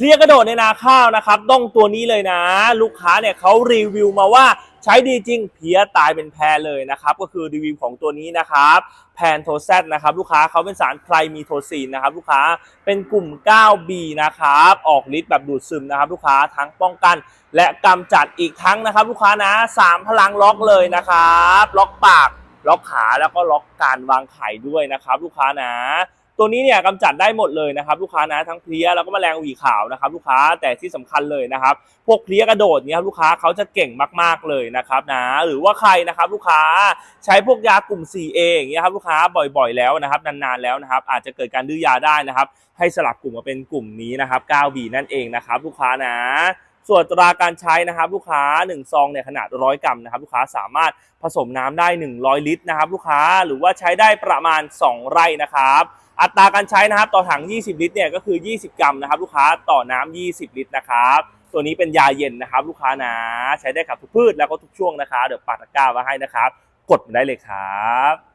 เพลียกระโดดในนาข้าวนะครับ ต้องตัวนี้เลยนะ ลูกค้าเนี่ยเขารีวิวมาว่าใช้ดีจริงเพลียตายเป็นแพรเลยนะครับ ก็คือรีวิวของตัวนี้นะครับ แพนโทแซดนะครับ ลูกค้าเขาเป็นสารไพรมีโทซีนนะครับ ลูกค้าเป็นกลุ่ม 9B นะครับ ออกฤทธิ์แบบดูดซึมนะครับ ลูกค้าทั้งป้องกัน และกำจัดอีกทั้งนะครับ ลูกค้านะสามพลังล็อกเลยนะครับ ล็อกปาก ล็อกขาแล้วก็ล็อกการวางไข่ด้วยนะครับ ลูกค้านะ ตัวนี้เนี่ยกำจัดได้หมดเลยนะครับลูกค้านะทั้งเพลี้ยแล้วก็แมลงหวีขาวนะครับลูกค้าแต่ที่สำคัญเลยนะครับ พวกเพลี้ยกระโดดเนี่ยครับลูกค้าเขาจะเก่งมากๆเลยนะครับนะหรือว่าใครนะครับลูกค้าใช้พวกยากลุ่ม 4A อย่างเงี้ยครับลูกค้าบ่อยๆแล้วนะครับนานๆแล้วนะครับอาจจะเกิดการดื้อยาได้นะครับให้สลับกลุ่มมาเป็นกลุ่มนี้นะครับ 9B นั่นเองนะครับลูกค้านะส่วนตราการใช้นะครับลูกค้า 1 ซองเนี่ยขนาด 100 กรัมนะครับลูกค้าสามารถผสมน้ำได้ 100 ลิตรนะครับลูกค้าหรือว่าใช้ได้ประมาณ 2 ไร่นะครับ อัตราการใช้นะครับต่อถัง 20 ลิตรเนี่ยก็คือ 20 กรัมนะครับ ลูกค้าต่อน้ำ20 ลิตรนะครับ ตัวนี้เป็นยาเย็นนะครับ ลูกค้านะใช้ได้กับทุกพืชแล้วก็ทุกช่วงนะครับเดี๋ยวปัดตะกร้าไว้ให้นะครับ กดมาได้เลยครับ